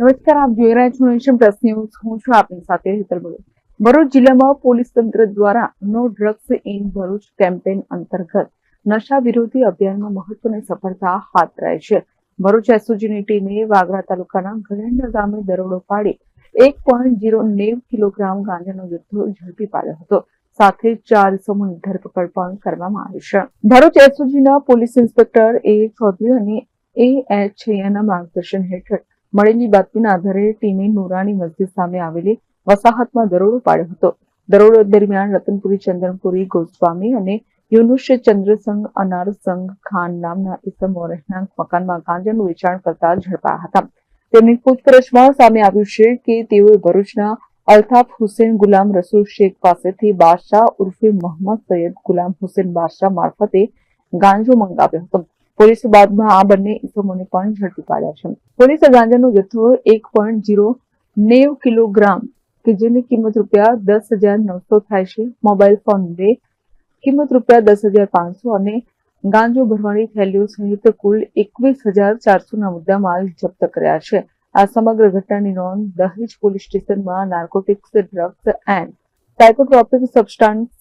નમસ્કાર, આપ જોઈ રહ્યા છો નેશન પ્લસ ન્યૂઝ. હું છું આપની સાથે હેતલ બોલો ભરૂચ જિલ્લામાં પોલીસ તંત્ર દ્વારા no drugs in Bharuch campaign અંતર્ગત નશા વિરોધી અભિયાનમાં મહત્વની સફળતા હાથ ધરાઈ છે. ભરૂચ એસઓજીની ટીમે વાગરા તાલુકાના ગલેન્ડા ગામે દરોડો પાડી એક પોઈન્ટ જીરો નેવ કિલોગ્રામ ગાંજાનો જથ્થો ઝડપી પાડ્યો હતો. સાથે ચાર સમૂહની ધરપકડ પણ કરવામાં આવી છે. ભરૂચ એસઓજીના પોલીસ ઇન્સ્પેક્ટર એ ચૌધરી અને એ એચ છૈયાના માર્ગદર્શન હેઠળ મળેલી બાતમીના આધારે ટીમે નુરાની મસ્જિદ સામે આવેલી વસાહતમાં દરોડો પાડ્યો હતો. દરોડો દરમિયાન રતનપુરી, ચંદનપુરી, ગોસ્વામી અને યુનુષ ચંદ્રસંઘ અનારસંઘ ખાન નામના ઇસમો રહેણાંક મકાનમાં ગાંજાનું વેચાણ કરતા ઝડપાયા હતા. તેમની પૂછપરછમાં સામે આવ્યું છે કે તેઓએ ભરૂચના અલ્તાફ હુસેન ગુલામ રસૂલ શેખ પાસેથી બાદશાહ ઉર્ફે મોહમ્મદ સૈયદ ગુલામ હુસેન બાદશાહ મારફતે ગાંજો મંગાવ્યો હતો. પોલીસે બાદમાં આ બંને ઇસમોને પણ ઝડપી પાડ્યા છે. પોલીસે ગાંજાનો જથ્થો એક પોઈન્ટ જીરો નેવ કિલોગ્રામ કે જેની કિંમત રૂપિયા દસ હજાર નવસો થાય છે. મોબાઈલ ફોન બે, કિંમત રૂપિયા દસ હજાર પાંચસો અને ગાંજો ભરવાની થેલીઓ સહિત કુલ એકવીસ હજાર ચારસોના મુદ્દામાલ જપ્ત કર્યા છે. આ સમગ્ર ઘટનાની નોંધ દહેજ પોલીસ સ્ટેશનમાં narcotics, drugs and psychotropic substance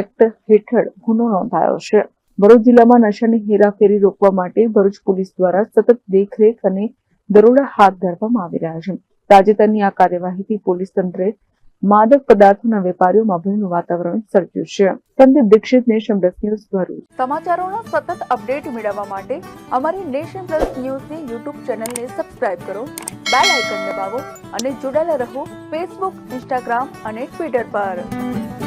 act હેઠળ ગુનો નોંધાયો છે. ભરૂચ જિલ્લામાં નશાની હેરાફેરી રોકવા માટે ભરૂચ પોલીસ દ્વારા સતત દેખરેખ અને દરોડા હાથ ધરવામાં આવી રહ્યા છે. તાજેતરની આ કાર્યવાહીથી પોલીસ તંત્રે માદક પદાર્થોના વેપારીઓમાં ભયનું વાતાવરણ સર્જ્યું છે. Sandeep Dixit, Nation Plus News Bharuch. સમાચારોનો સતત અપડેટ મેળવવા માટે અમારી નેશન પ્લસ ન્યૂઝની યુટ્યુબ ચેનલને સબસ્ક્રાઇબ કરો, બેલ આઇકન દબાવો અને જોડાયેલા રહો ફેસબુક, ઇન્સ્ટાગ્રામ અને ટ્વિટર પર.